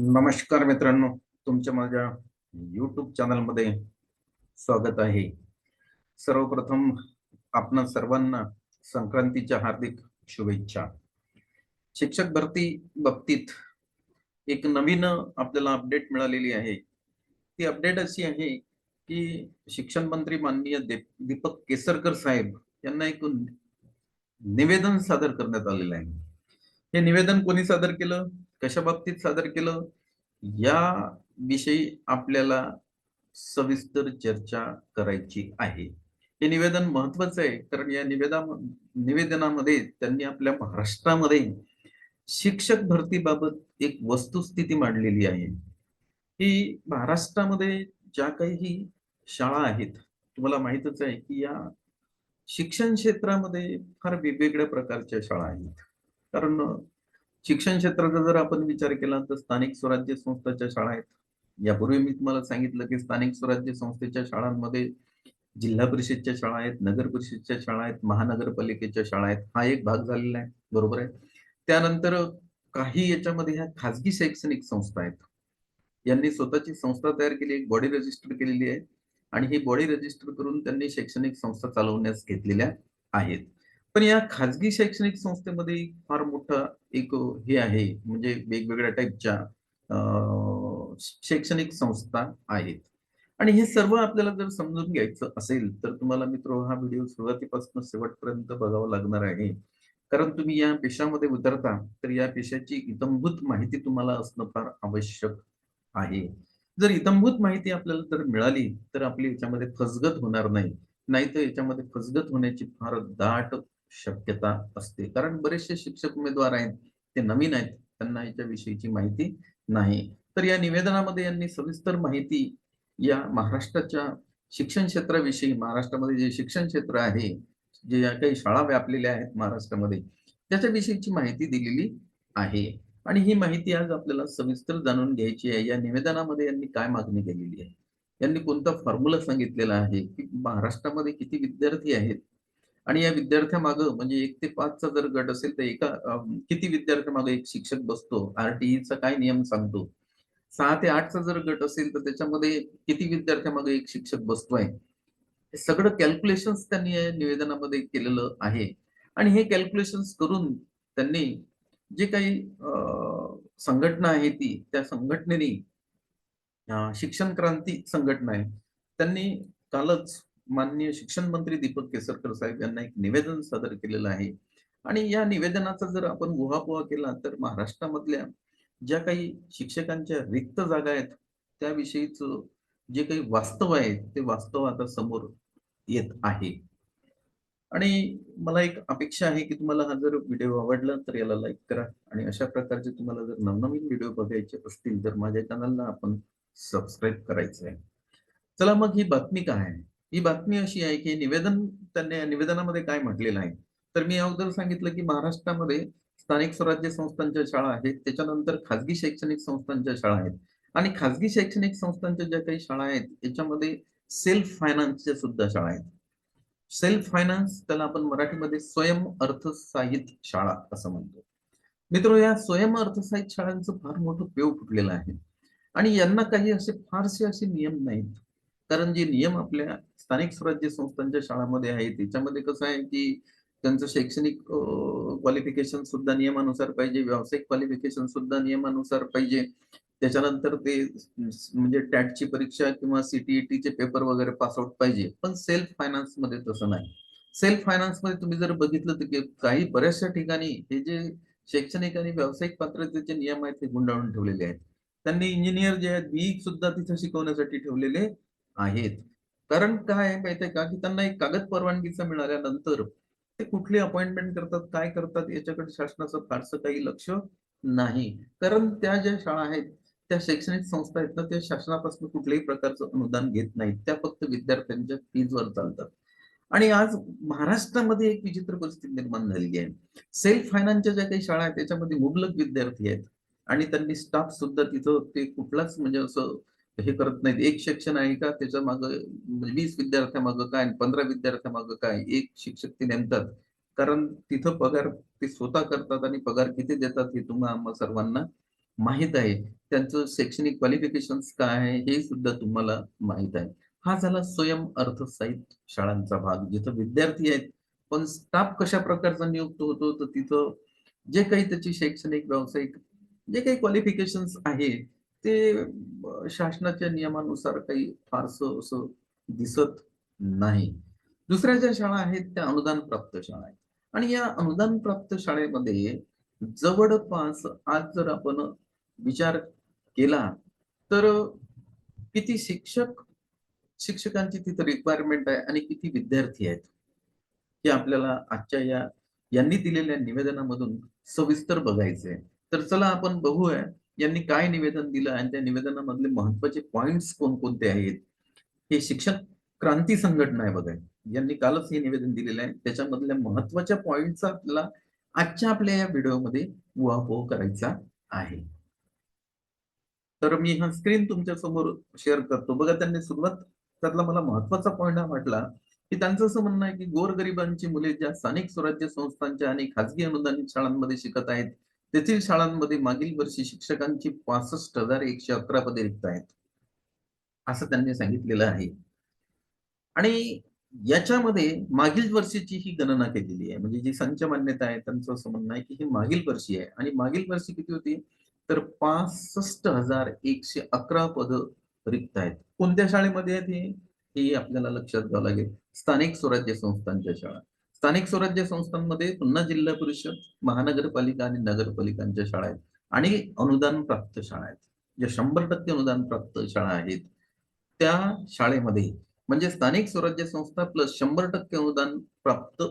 नमस्कार मित्रांनो तुमच्या माझ्या युट्यूब चॅनलमध्ये स्वागत आहे. सर्वप्रथम आपण सर्वांना संक्रांतीच्या हार्दिक शुभेच्छा. शिक्षक भरती बाबतीत एक नवीन आपल्याला अपडेट मिळालेली आहे. ती अपडेट अशी आहे की शिक्षण मंत्री माननीय दीपक केसरकर साहेब यांना एक निवेदन सादर करण्यात आलेलं आहे. हे निवेदन कोणी सादर केलं? कशा बाबतीत सादर केलं? या विषयी आपल्याला सविस्तर चर्चा करायची आहे. हे निवेदन महत्वाचं आहे कारण या निवेदा निवेदनामध्ये त्यांनी आपल्या महाराष्ट्रामध्ये शिक्षक भरतीबाबत एक वस्तुस्थिती मांडलेली आहे. की महाराष्ट्रामध्ये ज्या काही शाळा आहेत तुम्हाला माहितच आहे की या शिक्षण क्षेत्रामध्ये फार वेगवेगळ्या प्रकारच्या शाळा आहेत. कारण शिक्षण क्षेत्राचा जर आपण विचार केला तर स्थानिक स्वराज्य संस्थेच्या शाळा आहेत. यापूर्वी मी तुम्हाला सांगितलं की स्थानिक स्वराज्य संस्थेच्या शाळांमध्ये जिल्हा परिषदच्या शाळा आहेत नगर परिषदच्या शाळा आहेत महानगरपालिकेच्या शाळा आहेत. हा एक भाग झालेला आहे. बरोबर आहे? त्यानंतर काही याच्यामध्ये ह्या खाजगी शैक्षणिक संस्था आहेत. यांनी स्वतःची संस्था तयार केली एक बॉडी रजिस्टर केलेली आहे. आणि ही बॉडी रजिस्टर करून त्यांनी शैक्षणिक संस्था चालवण्यास घेतलेल्या आहेत. पण या खाजगी शैक्षणिक संस्थेमध्ये फार मोठा एक हे आहे म्हणजे वेगवेगळ्या टाईपच्या शैक्षणिक संस्था आहेत. आणि हे सर्व आपल्याला जर समजून घ्यायचं असेल तर तुम्हाला मित्र हा व्हिडिओ सुरुवातीपासून शेवटपर्यंत बघावा लागणार आहे. कारण तुम्ही या पेशामध्ये उतरता तर या पेशाची इतंभूत माहिती तुम्हाला असणं फार आवश्यक आहे. जर इतंभूत माहिती आपल्याला जर मिळाली तर आपली याच्यामध्ये फसगत होणार नाही. नाही तर याच्यामध्ये फसगत होण्याची फार दाट शक्यता असते. कारण बरेचसे शिक्षक उमेदवार आहेत ते नवीन आहेत त्यांना याच्याविषयीची माहिती नाही. तर या निवेदनामध्ये यांनी सविस्तर माहिती या महाराष्ट्राच्या शिक्षण क्षेत्राविषयी महाराष्ट्रामध्ये जे शिक्षण क्षेत्र आहे जे या काही शाळा व्यापलेल्या आहेत महाराष्ट्रामध्ये त्याच्याविषयीची माहिती दिलेली आहे. आणि ही माहिती आज आपल्याला सविस्तर जाणून घ्यायची आहे. या निवेदनामध्ये यांनी काय मागणी केलेली आहे? यांनी कोणता फॉर्म्युला सांगितलेला आहे? की महाराष्ट्रामध्ये किती विद्यार्थी आहेत? आणि या विद्यार्थ्यामागं म्हणजे एक ते पाचचा जर गट असेल तर एका किती विद्यार्थ्यामागं एक शिक्षक बसतो? आरटीईचा काय नियम सांगतो? सहा ते आठचा जर गट असेल तर त्याच्यामध्ये किती विद्यार्थ्यामागे एक शिक्षक बसतोय? हे सगळं कॅल्क्युलेशन त्यांनी या निवेदनामध्ये केलेलं आहे. आणि हे कॅल्क्युलेशन करून त्यांनी जे काही संघटना आहे ती त्या संघटनेने शिक्षण क्रांती संघटना आहे त्यांनी कालच माननीय शिक्षण मंत्री दीपक केसरकर साहेब यांना एक निवेदन सादर केलेलं आहे. आणि या निवेदनाचा जर आपण गुहापोहा केला तर महाराष्ट्रामधल्या ज्या काही शिक्षकांच्या रिक्त जागा आहेत त्याविषयीच जे काही वास्तव आहे ते वास्तव आता समोर येत आहे. आणि मला एक अपेक्षा आहे की तुम्हाला हा जर व्हिडिओ आवडला तर याला लाईक करा. आणि अशा प्रकारचे तुम्हाला जर नवनवीन व्हिडिओ बघायचे असतील तर माझ्या चॅनलला आपण सबस्क्राईब करायचं आहे चला मग ही बातमी काय आहे? ही बातमी अशी आहे की निवेदन त्यांनी निवेदनामध्ये काय म्हटलेलं आहे? तर मी अगोदर सांगितलं की महाराष्ट्रामध्ये स्थानिक स्वराज्य संस्थांच्या शाळा आहेत त्याच्यानंतर खाजगी शैक्षणिक संस्थांच्या शाळा आहेत. आणि खाजगी शैक्षणिक संस्थांच्या ज्या काही शाळा आहेत याच्यामध्ये सेल्फ फायनान्सच्या सुद्धा शाळा आहेत. सेल्फ फायनान्स त्याला आपण मराठीमध्ये स्वयं अर्थसाहित शाळा असं म्हणतो. मित्र या स्वयं अर्थसाहित शाळांचं फार मोठं पेव फुटलेलं आहे. आणि यांना काही असे फारसे असे नियम नाहीत. कारण जे नियम आपल्या स्थानिक स्वराज्य संस्थांच्या शाळांमध्ये आहे त्याच्यामध्ये कसं आहे की त्यांचं शैक्षणिक क्वालिफिकेशन सुद्धा नियमानुसार पाहिजे व्यावसायिक क्वालिफिकेशन सुद्धा नियमानुसार पाहिजे. त्याच्यानंतर ते म्हणजे टॅटची परीक्षा किंवा सीटीईटीचे पेपर वगैरे पासआउट पाहिजे. पण सेल्फ फायनान्समध्ये तसं नाही. सेल्फ फायनान्समध्ये तुम्ही जर बघितलं तर काही बऱ्याचशा ठिकाणी हे जे शैक्षणिक आणि व्यावसायिक पात्रतेचे नियम आहेत ते गुंडाळून ठेवलेले आहेत. त्यांनी इंजिनियर जे आहेत बी सुद्धा तिथे शिकवण्यासाठी ठेवलेले आहेत. कारण काय माहितीये का? की त्यांना एक कागद परवानगीचा मिळाल्यानंतर ते कुठली अपॉइंटमेंट करतात काय करतात याच्याकडे शासनाचं फारसं काही लक्ष नाही. कारण त्या ज्या शाळा आहेत त्या शैक्षणिक संस्था आहेत ना त्या शासनापासून कुठल्याही प्रकारचं अनुदान घेत नाहीत. त्या फक्त विद्यार्थ्यांच्या फीजवर चालतात. आणि आज महाराष्ट्रामध्ये एक विचित्र परिस्थिती निर्माण झालेली आहे. सेल्फ फायनान्सच्या ज्या काही शाळा आहेत त्याच्यामध्ये मुबलक विद्यार्थी आहेत. आणि त्यांनी स्टाफ सुद्धा तिथं ते कुठलाच म्हणजे असं हे करत नाहीत. एक शिक्षण आहे का? त्याच्या मागं म्हणजे वीस विद्यार्थ्यामागं काय पंधरा विद्यार्थ्यामागं काय? एक शिक्षक ते नेमतात. कारण तिथं पगार ते स्वतः करतात आणि पगार किती देतात हे तुम्हाला सर्वांना माहीत आहे. त्यांचं शैक्षणिक क्वालिफिकेशन काय आहे हे सुद्धा तुम्हाला माहीत आहे. हा झाला स्वयं अर्थसाहित शाळांचा भाग जिथं विद्यार्थी आहेत. पण स्टाफ कशा प्रकारचा नियुक्त होतो? तर तिथं जे काही त्याची शैक्षणिक व्यावसायिक जे काही क्वालिफिकेशन आहे ते शासनाच्या नियमानुसार काही फारसं असं दिसत नाही. दुसऱ्या ज्या शाळा आहेत त्या अनुदान प्राप्त शाळा आहेत. आणि या अनुदान प्राप्त शाळेमध्ये जवळपास आज जर आपण विचार केला तर किती शिक्षक शिक्षकांची तिथं रिक्वायरमेंट आहे आणि किती विद्यार्थी आहेत हे आपल्याला आजच्या या यांनी दिलेल्या निवेदनामधून सविस्तर बघायचंय. तर चला आपण बघूया यांनी काय निवेदन दिलं आणि त्या निवेदनामधले महत्त्वाचे पॉइंट्स कोणकोणते आहेत? हे शिक्षक क्रांती संघटना आहे बघा. यांनी कालच हे निवेदन दिलेलं आहे. त्याच्यामधल्या महत्त्वाच्या पॉइंटचा आपल्याला आजच्या आपल्या या व्हिडिओमध्ये उहापोह करायचा आहे. तर मी हा स्क्रीन तुमच्यासमोर शेअर करतो. बघा त्यांनी सुरुवात त्यातला मला महत्त्वाचा पॉइंट हा वाटला की त्यांचं असं म्हणणं आहे की गोरगरिबांची मुले ज्या स्थानिक स्वराज्य संस्थांच्या आणि खाजगी अनुदानित शाळांमध्ये शिकत आहेत तेथील शाळांमध्ये मागील वर्षी शिक्षकांची पासष्ट हजार एकशे अकरा पदे रिक्त आहेत. असं त्यांनी सांगितलेलं आहे. आणि याच्यामध्ये मागील वर्षीची ही गणना केलेली आहे. म्हणजे जी संच मान्यता आहे त्यांचं असं म्हणणं आहे की ही मागील वर्षी आहे. आणि मागील वर्षी किती होती? तर पासष्ट हजार एकशे अकरा पद रिक्त आहेत. कोणत्या शाळेमध्ये आहेत हे? हे आपल्याला लक्षात घ्यावं लागेल. स्थानिक स्वराज्य संस्थांच्या शाळा. स्थानिक स्वराज्य संस्थांमध्ये पुन्हा जिल्हा परिषद महानगरपालिका आणि नगरपालिकांच्या शाळा आहेत. आणि अनुदान प्राप्त शाळा आहेत. ज्या शंभर टक्के अनुदान प्राप्त शाळा आहेत त्या शाळेमध्ये म्हणजे स्थानिक स्वराज्य संस्था प्लस शंभर टक्के अनुदान प्राप्त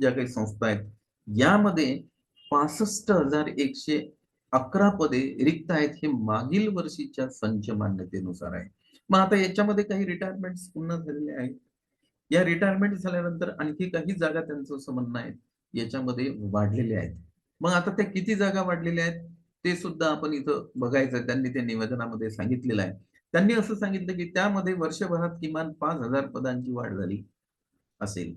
ज्या काही संस्था आहेत यामध्ये पासष्ट हजार एकशे अकरा पदे रिक्त आहेत हे मागील वर्षीच्या संच मान्यतेनुसार आहे. मग आता याच्यामध्ये काही रिटायरमेंट पुन्हा झालेले आहेत. या रिटायरमेंट झाल्यानंतर आणखी काही जागा त्यांचं असं म्हणणं आहे याच्यामध्ये वाढलेल्या आहेत. मग आता त्या किती जागा वाढलेल्या आहेत ते सुद्धा आपण इथं बघायचं. त्यांनी त्या निवेदनामध्ये सांगितलेलं आहे. त्यांनी असं सांगितलं की त्यामध्ये वर्षभरात किमान पाच हजार पदांची वाढ झाली असेल.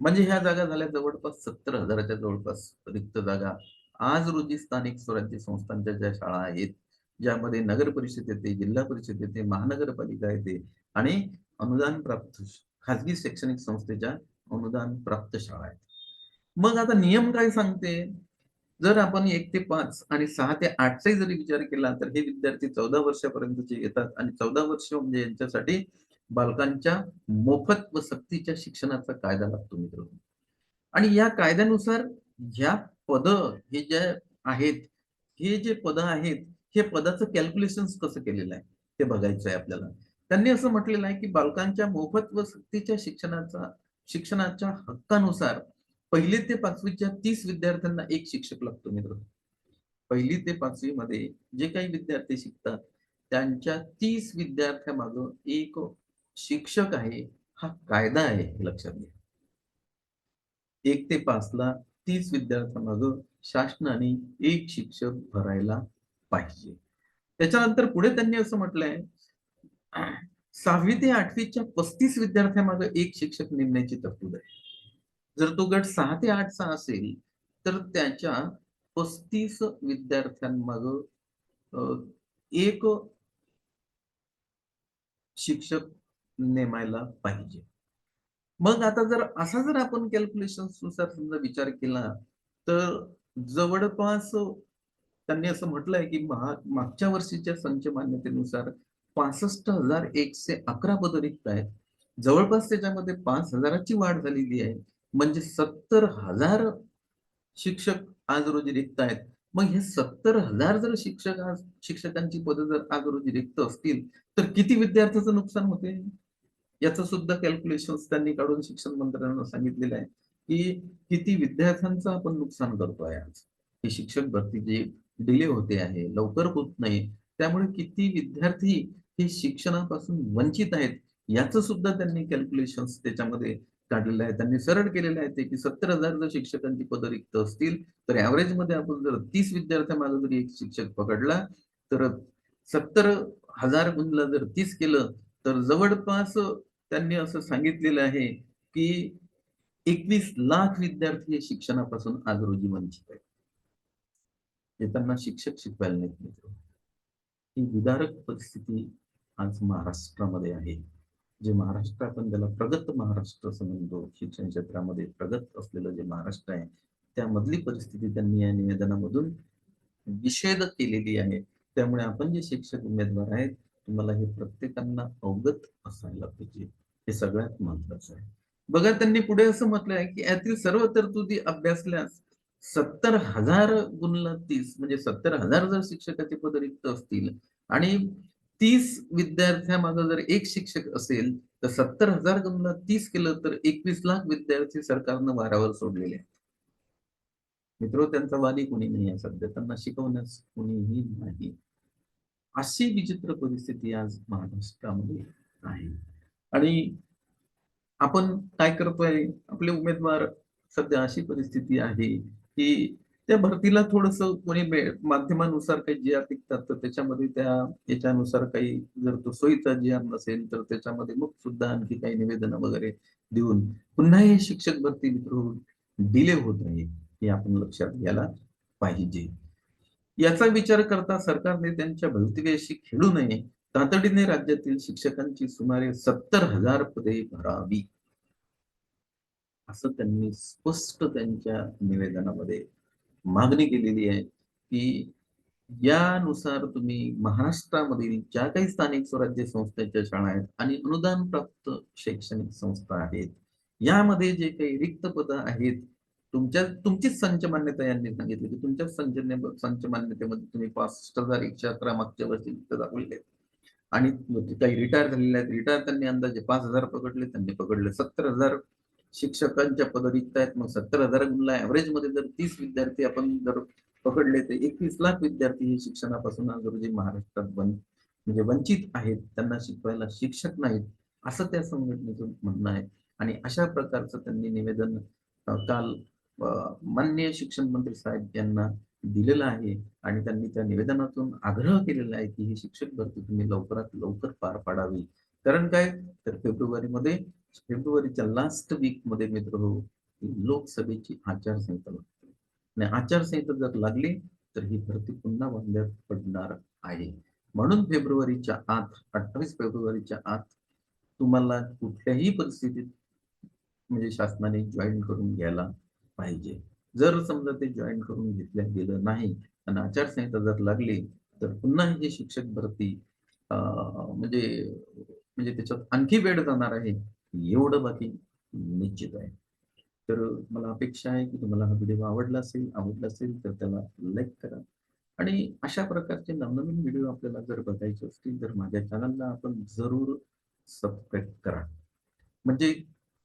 म्हणजे ह्या जागा झाल्या जवळपास सत्तर हजाराच्या जवळपास रिक्त जागा. आज रोजी स्थानिक स्वराज्य संस्थांच्या ज्या शाळा आहेत ज्यामध्ये नगर परिषद येते जिल्हा परिषद येते महानगरपालिका येते आणि अनुदान प्राप्त खाजगी शैक्षणिक संस्थेच्या अनुदान प्राप्त शाळा आहेत. मग आता नियम काय सांगते? जर आपण एक ते पाच आणि सहा ते आठचाही जरी विचार केला तर हे विद्यार्थी चौदा वर्षापर्यंतचे येतात आणि चौदा वर्ष म्हणजे यांच्यासाठी बालकांच्या मोफत व सक्तीच्या शिक्षणाचा कायदा लागतो मित्र आणि या कायद्यानुसार ह्या पद हे जे आहेत हे जे पद आहेत हे पदाचं कॅल्क्युलेशन कसं केलेलं आहे ते बघायचं आहे आपल्याला. त्यांनी असं म्हटलेलं आहे की बालकांच्या मोफत व सक्तीच्या शिक्षणाचा शिक्षणाच्या हक्कानुसार पहिली ते पाचवीच्या तीस विद्यार्थ्यांना एक शिक्षक लागतो मित्र. पहिली ते पाचवी मध्ये जे काही विद्यार्थी शिकतात त्यांच्या तीस विद्यार्थ्यामाग एक शिक्षक आहे हा कायदा आहे हे लक्षात घ्या. एक ते पाच ला तीस विद्यार्थ्यामाग शासनाने एक शिक्षक भरायला पाहिजे. त्याच्यानंतर पुढे त्यांनी असं म्हटलंय सहावी ते आठवीच्या पस्तीस विद्यार्थ्यामागे एक शिक्षक नेमण्याची तरतूद आहे. जर तो गट सहा ते आठचा असेल तर त्याच्या पस्तीस विद्यार्थ्यांमाग एक शिक्षक नेमायला पाहिजे. मग आता जर असा जर आपण कॅल्क्युलेशननुसार समजा विचार केला तर जवळपास त्यांनी असं म्हटलंय की मागच्या वर्षीच्या संच मान्यतेनुसार पासष्ट हजार एकशे अकरा पद रिक्त आहेत. जवळपास त्याच्यामध्ये पाच हजाराची वाढ झालेली आहे. म्हणजे सत्तर हजार शिक्षक आज रोजी रिक्त आहेत. मग हे सत्तर हजार जर शिक्षक आज शिक्षकांची पद जर आज रोजी रिक्त असतील तर किती विद्यार्थ्याचं नुकसान होते? याचं सुद्धा कॅल्क्युलेशन त्यांनी काढून शिक्षण मंत्र्यांना सांगितलेलं आहे की किती विद्यार्थ्यांचं आपण नुकसान करतोय आज. हे शिक्षक भरतीचे डिले होते आहे लवकर होत नाही. त्यामुळे किती विद्यार्थी हे शिक्षणापासून वंचित आहेत याचं सुद्धा त्यांनी कॅल्क्युलेशन त्याच्यामध्ये काढलेलं आहे. त्यांनी सरळ केलेलं आहे ते की सत्तर हजार जर शिक्षकांची पद रिक्त असतील तर ऍव्हरेजमध्ये आपण जर तीस विद्यार्थ्यामागे जरी एक शिक्षक पकडला तर सत्तर हजार गुणला जर तीस केलं तर जवळपास त्यांनी असं सांगितलेलं आहे की एकवीस लाख विद्यार्थी हे शिक्षणापासून आज रोजी वंचित आहेत. हे त्यांना शिक्षक शिकवायला नाहीत मित्र. ही विदारक परिस्थिती आज महाराष्ट्रामध्ये आहे. जे महाराष्ट्र आपण त्याला प्रगत महाराष्ट्र असं म्हणतो शिक्षण क्षेत्रामध्ये प्रगत असलेलं जे महाराष्ट्र आहे त्यामधली परिस्थिती त्यांनी या निवेदनामधून निषेध केलेली आहे. त्यामुळे आपण जे शिक्षक उमेदवार आहेत तुम्हाला हे प्रत्येकांना अवगत असायला पाहिजे. हे सगळ्यात महत्वाचं आहे. बघा त्यांनी पुढे असं म्हटलंय की यातील सर्व तरतुदी अभ्यासल्यास सत्तर हजार गुणला तीस म्हणजे सत्तर हजार जर शिक्षकाचे पद रिक्त असतील आणि तीस विद्यार्थ्यामागे जर एक शिक्षक असेल तर सत्तर हजार गमला तीस केलं तर एकवीस लाख विद्यार्थी सरकारनं वारावर सोडलेले आहेत. मित्र त्यांचा वाली कोणी नाही आहे सध्या त्यांना शिकवण्यास कोणीही नाही. अशी विचित्र परिस्थिती आज महाराष्ट्रामध्ये आहे. आणि आपण काय करतोय? आपले उमेदवार सध्या अशी परिस्थिती आहे की त्या भरतीला थोडस कोणी माध्यमानुसार काही जी आर टिकतात तर त्याच्यामध्ये त्या याच्यानुसार काही जर तो सोयीचा जी आर नसेल तर त्याच्यामध्ये मग सुद्धा आणखी काही निवेदन वगैरे देऊन पुन्हा हे शिक्षक भरती डिले होत आहे हे आपण लक्षात घ्यायला पाहिजे. याचा विचार करता सरकारने त्यांच्या भवितव्याशी खेळू नये तातडीने राज्यातील शिक्षकांची सुमारे सत्तर हजार पदे भरावी. असं त्यांनी स्पष्ट त्यांच्या निवेदनामध्ये मागणी केलेली आहे की यानुसार तुम्ही महाराष्ट्रामधील ज्या काही स्थानिक स्वराज्य संस्थेच्या शाळा आहेत आणि अनुदान प्राप्त शैक्षणिक संस्था आहेत यामध्ये जे काही रिक्त पद आहेत तुमच्या तुमचीच संच मान्यता यांनी सांगितली की तुमच्याच संच संच मान्यतेमध्ये तुम्ही पासष्ट हजार एकशे अकरा मागच्या वर्षी दाखवले आणि काही रिटायर झालेले आहेत. रिटायर त्यांनी अंदाजे पाच हजार पकडले त्यांनी पकडले सत्तर हजार शिक्षकांच्या पद रिक्त आहेत. मग सत्तर हजार गुणला ऍव्हरेजमध्ये जर तीस विद्यार्थी आपण जर पकडले तर एकवीस लाख विद्यार्थी हे शिक्षणापासून आज रोजी महाराष्ट्रात बन म्हणजे वंचित आहेत. त्यांना शिकवायला शिक्षक नाहीत असं त्या संघटनेचं म्हणणं आहे. आणि अशा प्रकारचं त्यांनी निवेदन काल मान्य शिक्षण मंत्री साहेब यांना दिलेलं आहे. आणि त्यांनी त्या निवेदनातून आग्रह केलेला आहे की ही शिक्षक भरती तुम्ही लवकरात लवकर पार पाडावी. कारण काय? तर फेब्रुवारीमध्ये फेब्रुवारीच्या लास्ट वीकमध्ये मित्र हो लोकसभेची आचारसंहिता लागते आणि आचारसंहिता जर लागली तर ही भरती पुन्हा बंद्यात पडणार आहे. म्हणून फेब्रुवारीच्या आत अठ्ठावीस फेब्रुवारीच्या आत तुम्हाला कुठल्याही परिस्थितीत म्हणजे शासनाने जॉईन करून घ्यायला पाहिजे. जर समजा ते जॉईन करून घेतल्या गेलं नाही आणि आचारसंहिता जर लागली तर पुन्हा हे शिक्षक भरती म्हणजे म्हणजे त्याच्यात आणखी वेळ जाणार आहे. एवढं बाकी निश्चित आहे. तर मला अपेक्षा आहे की तुम्हाला हा व्हिडिओ आवडला असेल आवडला असेल तर त्याला लाईक करा. आणि अशा प्रकारचे नवनवीन व्हिडिओ आपल्याला जर बघायचे असतील तर माझ्या चॅनलला आपण जरूर सबस्क्राईब करा. म्हणजे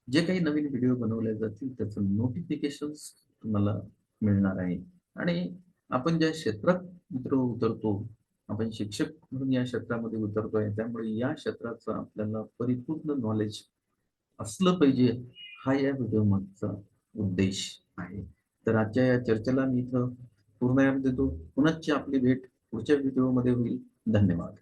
जे काही नवीन व्हिडिओ बनवले जातील त्याचं नोटिफिकेशन तुम्हाला मिळणार आहे. आणि आपण ज्या क्षेत्रात मित्र उतरतो आपण शिक्षक म्हणून या क्षेत्रामध्ये उतरतोय त्यामुळे या क्षेत्राचं आपल्याला परिपूर्ण नॉलेज असलं पाहिजे हा या व्हिडिओ मागचा उद्देश आहे. तर आजच्या या चर्चेला मी इथं पूर्ण देतो. पुनश्च आपली भेट पुढच्या व्हिडिओमध्ये होईल. धन्यवाद.